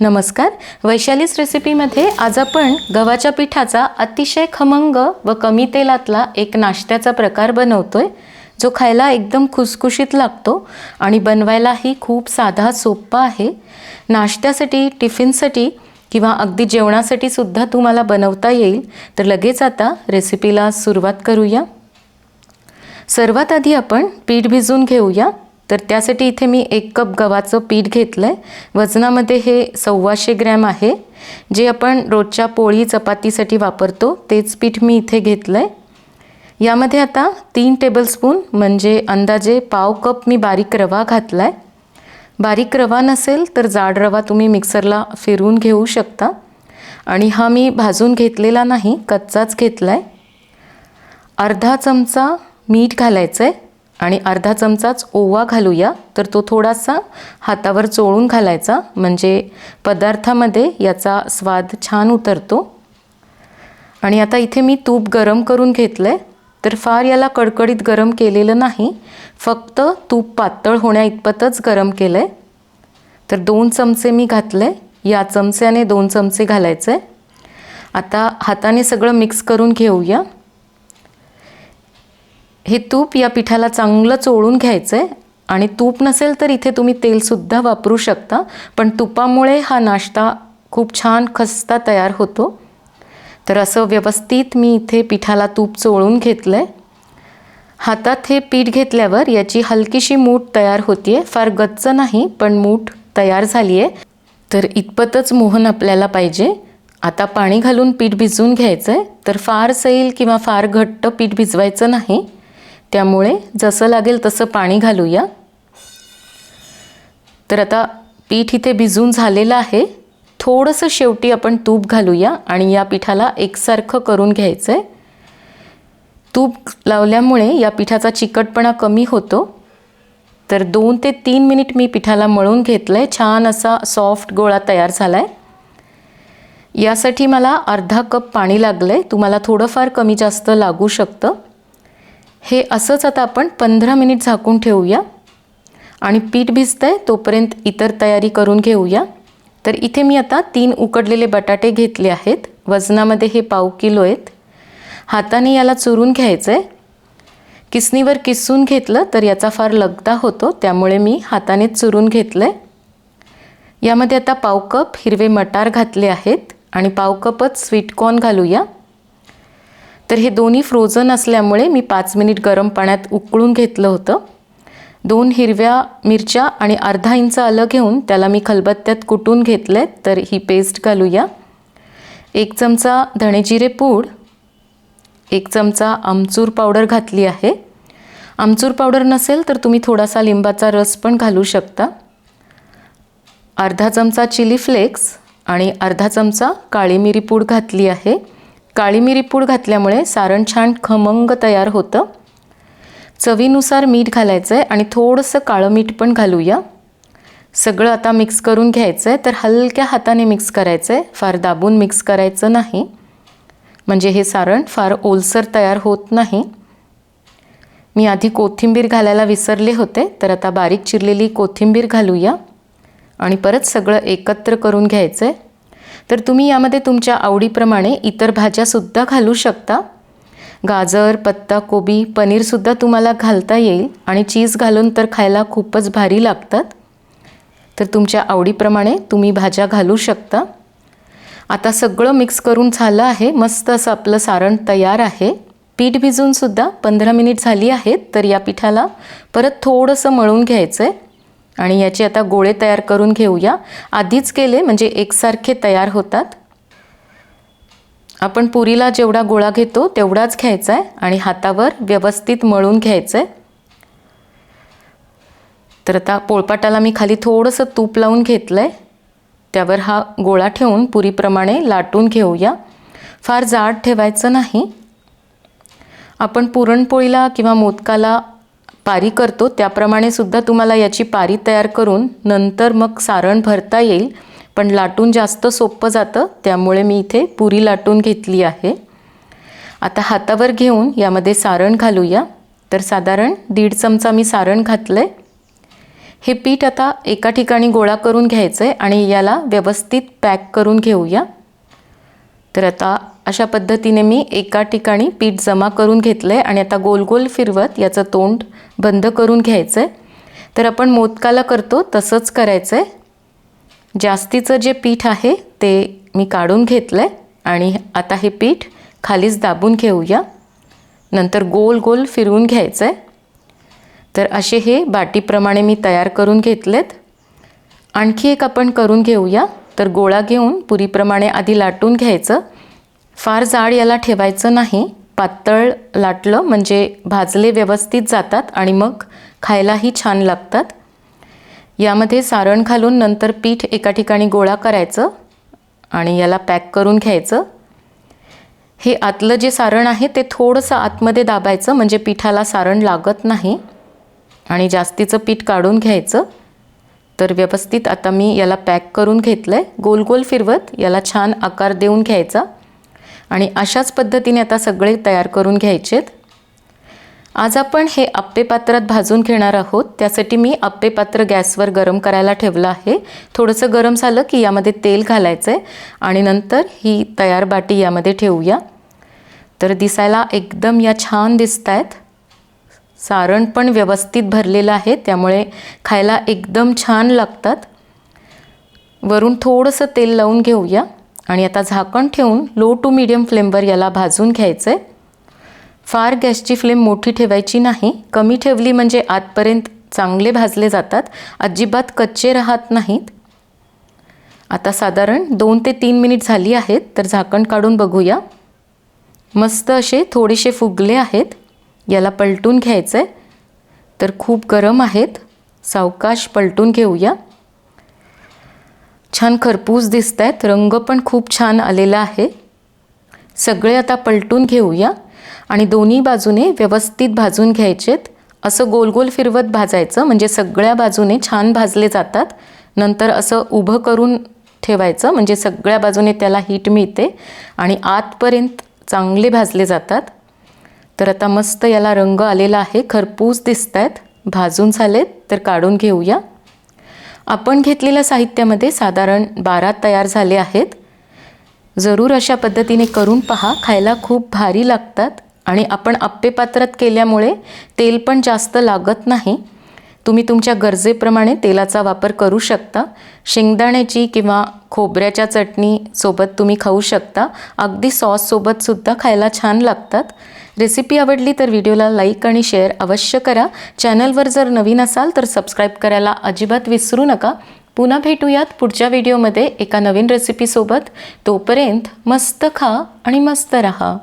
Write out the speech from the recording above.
नमस्कार. वैशालीस रेसिपीमध्ये आज आपण गव्हाच्या पिठाचा अतिशय खमंग व कमी तेलातला एक नाश्त्याचा प्रकार बनवतोय जो खायला एकदम खुसखुशीत लागतो आणि बनवायलाही खूप साधा सोप्पा आहे. नाश्त्यासाठी टिफिनसाठी किंवा अगदी जेवणासाठी सुद्धा तुम्हाला बनवता येईल. तर लगेच आता रेसिपीला सुरुवात करूया. सर्वात आधी आपण पीठ भिजवून घेऊया. तर त्यासाठी इथे मी एक कप गव्हाचं पीठ घेतलं आहे वजनामध्ये हे सव्वाशे ग्रॅम आहे. जे आपण रोजच्या पोळी चपातीसाठी वापरतो तेच पीठ मी इथे घेतलं आहे यामध्ये आता तीन टेबलस्पून म्हणजे अंदाजे पाव कप मी बारीक रवा घातला आहे बारीक रवा नसेल तर जाड रवा तुम्ही मिक्सरला फिरवून घेऊ शकता. आणि हा मी भाजून घेतलेला नाही कच्चाच घेतला आहे अर्धा चमचा मीठ घालायचं आहे आणि अर्धा चमचाच ओवा घालूया. तर तो थोडासा हातावर चोळून घालायचा. म्हणजे पदार्थामध्ये याचा स्वाद छान उतरतो. आणि आता इथे मी तूप गरम करून घेतलं आहे तर फार याला कडकडीत गरम केलेलं नाही. फक्त तूप पातळ होण्या इतपतच गरम केलं आहे तर दोन चमचे मी घातले या चमच्याने दोन चमचे घालायचे आता हाताने सगळं मिक्स करून घेऊया. हे तूप या पिठाला चांगलं चोळून घ्यायचं आहे आणि तूप नसेल तर इथे तुम्ही तेलसुद्धा वापरू शकता. पण तुपामुळे हा नाश्ता खूप छान खस्ता तयार होतो. तर असं व्यवस्थित मी इथे पिठाला तूप चोळून घेतलं आहे हातात हे पीठ घेतल्यावर याची हलकीशी मूठ तयार होती आहे फार गच्च नाही पण मूठ तयार झाली आहे तर इतपतच मोहन आपल्याला पाहिजे. आता पाणी घालून पीठ भिजवून घ्यायचं आहे तर फार सैल किंवा फार घट्ट पीठ भिजवायचं नाही. त्यामुळे जसं लागेल तसं पाणी घालूया. तर आता पीठ इथे भिजून झालेलं आहे. थोडंसं शेवटी आपण तूप घालूया आणि या पिठाला एकसारखं करून घ्यायचं आहे तूप लावल्यामुळे या पिठाचा चिकटपणा कमी होतो. तर दोन ते तीन मिनिट मी पिठाला मळून घेतलं आहे छान असा सॉफ्ट गोळा तयार झाला आहे यासाठी मला अर्धा कप पाणी लागलं आहे तुम्हाला थोडंफार कमी जास्त लागू शकतं. हे असंच आता आपण पंधरा मिनिट झाकून ठेवूया. आणि पीठ भिजतं आहे तोपर्यंत इतर तयारी करून घेऊया. तर इथे मी आता तीन उकडलेले बटाटे घेतले आहेत. वजनामध्ये हे पाव किलो आहेत. हाताने याला चुरून घ्यायचं आहे किसनीवर किसून घेतलं तर याचा फार लगदा होतो त्यामुळे मी हातानेच चुरून घेतलं आहे यामध्ये आता पाव कप हिरवे मटार घातले आहेत. आणि पाव कपच स्वीटकॉर्न घालूया. तर हे दोन्ही फ्रोझन असल्यामुळे मी पाच मिनिट गरम पाण्यात उकळून घेतलं होतं. दोन हिरव्या मिरच्या आणि अर्धा इंच आलं घेऊन त्याला मी खलबत्त्यात कुटून घेतलं आहे तर ही पेस्ट घालूया. एक चमचा धणेजिरे पूड एक चमचा आमचूर पावडर घातली आहे. आमचूर पावडर नसेल तर तुम्ही थोडासा लिंबाचा रस पण घालू शकता. अर्धा चमचा चिली फ्लेक्स आणि अर्धा चमचा काळी मिरी पूड घातली आहे. काळी मिरी पूड घातल्यामुळे सारण छान खमंग तयार होतं. चवीनुसार मीठ घालायचं आहे आणि थोडंसं काळं मीठ पण घालूया. सगळं आता मिक्स करून घ्यायचं आहे तर हलक्या हाताने मिक्स करायचं आहे फार दाबून मिक्स करायचं नाही. म्हणजे हे सारण फार ओलसर तयार होत नाही. मी आधी कोथिंबीर घालायला विसरले होते तर आता बारीक चिरलेली कोथिंबीर घालूया. आणि परत सगळं एकत्र करून घ्यायचं आहे तर तुम्ही यामध्ये तुमच्या आवडीप्रमाणे इतर भाज्यासुद्धा घालू शकता. गाजर पत्ता कोबी पनीरसुद्धा तुम्हाला घालता येईल आणि चीज घालून तर खायला खूपच भारी लागतात. तर तुमच्या आवडीप्रमाणे तुम्ही भाज्या घालू शकता. आता सगळं मिक्स करून झालं आहे. मस्त असं आपलं सारण तयार आहे. पीठ भिजूनसुद्धा पंधरा मिनिट झाली आहेत तर या पिठाला परत थोडंसं मळून घ्यायचं आहे आणि याचे आता गोळे तयार करून घेऊया. आधीच केले म्हणजे एकसारखे तयार होतात. आपण पुरीला जेवढा गोळा घेतो तेवढाच घ्यायचा आहे आणि हातावर व्यवस्थित मळून घ्यायचं आहे तर आता पोळपाटाला मी खाली थोडंसं तूप लावून घेतलं आहे त्यावर हा गोळा ठेवून पुरीप्रमाणे लाटून घेऊया. फार जाड ठेवायचं नाही. आपण पुरणपोळीला किंवा मोदकाला पारी करतो त्याप्रमाणे सुद्धा तुम्हाला याची पारी तयार करून नंतर मग सारण भरता येईल. पण लाटून जास्त सोपं जातं त्यामुळे मी इथे पुरी लाटून घेतली आहे. आता हातावर घेऊन यामध्ये सारण घालूया. तर साधारण दीड चमचा मी सारण घातलं आहे हे पीठ आता एका ठिकाणी गोळा करून घ्यायचं आहे आणि याला व्यवस्थित पॅक करून घेऊया. तर आता अशा पद्धतीने मी एका ठिकाणी पीठ जमा करून घेतलं आहे आणि आता गोल गोल फिरवत याचं तोंड बंद करून घ्यायचं आहे तर आपण मोदकाला करतो तसंच करायचं आहे जास्तीचं जे पीठ आहे ते मी काढून घेतलं आहे आणि आता हे पीठ खालीच दाबून घेऊया. नंतर गोल गोल फिरवून घ्यायचं आहे तर असे हे बाटीप्रमाणे मी तयार करून घेतलेत. आणखी एक आपण करून घेऊया. तर गोळा घेऊन पुरीप्रमाणे आधी लाटून घ्यायचं. फार जाड याला ठेवायचं नाही. पातळ लाटलं म्हणजे भाजले व्यवस्थित जातात आणि मग खायलाही छान लागतात. यामध्ये सारण घालून नंतर पीठ एका ठिकाणी गोळा करायचं आणि याला पॅक करून घ्यायचं. हे आतलं जे सारण आहे ते थोडंसं आतमध्ये दाबायचं म्हणजे पिठाला सारण लागत नाही. आणि जास्तीचं पीठ काढून घ्यायचं. तर व्यवस्थित आता मी याला पॅक करून घेतलं आहे गोल गोल फिरवत याला छान आकार देऊन घ्यायचा. आणि अशाच पद्धतीने आता सगळे तयार करून घ्यायचेत. आज आपण हे आप्पे पात्रात भाजून घेणार आहोत. त्यासाठी मी आप्पे पात्र गॅसवर गरम करायला ठेवलं आहे. थोडंसं गरम झालं की यामध्ये तेल घालायचं आहे आणि नंतर ही तयार बाटी यामध्ये ठेवूया. तर दिसायला एकदम या छान दिसत आहेत सारण पण व्यवस्थित भरलेलं आहे त्यामुळे खायला एकदम छान लागतात. वरून थोडंसं तेल लावून घेऊया. आणि आता झाकण ठेवून लो टू मिडियम फ्लेमवर याला भाजून घ्यायचं. आहे फार गॅसची फ्लेम मोठी ठेवायची नाही. कमी ठेवली म्हणजे आतपर्यंत चांगले भाजले जातात. अजिबात कच्चे राहत नाहीत. आता साधारण दोन ते तीन मिनिट झाली आहेत तर झाकण काढून बघूया. मस्त असे थोडेसे फुगले आहेत. याला पलटून घ्यायचं. आहे तर खूप गरम आहेत. सावकाश पलटून घेऊया. छान खरपूस दिसत आहेत रंग पण खूप छान आलेला आहे. सगळे आता पलटून घेऊया. आणि दोन्ही बाजूने व्यवस्थित भाजून घ्यायचेत. असं गोल गोल फिरवत भाजायचं. म्हणजे सगळ्या बाजूने छान भाजले जातात. नंतर असं उभं करून ठेवायचं. म्हणजे सगळ्या बाजूने त्याला हीट मिळते. आणि आतपर्यंत चांगले भाजले जातात. तर आता मस्त याला रंग आलेला आहे. खरपूस दिसत आहेत भाजून झालेत. तर काढून घेऊया. आपण घेतलेल्या साहित्यामध्ये साधारण बारा तयार झाले आहेत. जरूर अशा पद्धतीने करून पहा खायला खूप भारी लागतात आणि आपण आप्पे पात्रात केल्यामुळे तेल पण जास्त लागत नाही. तुम्ही तुमच्या गरजेप्रमाणे तेलाचा वापर करू शकता. शेंगदाण्याची किंवा खोबऱ्याच्या चटणीसोबत तुम्ही खाऊ शकता. अगदी सॉससोबतसुद्धा खायला छान लागतात. रेसिपी आवडली तर व्हिडिओला लाईक आणि शेअर अवश्य करा. चॅनलवर जर नवीन असाल तर सबस्क्राईब करायला अजिबात विसरू नका. पुन्हा भेटूयात पुढच्या व्हिडिओमध्ये एका नवीन रेसिपीसोबत तोपर्यंत मस्त खा आणि मस्त रहा.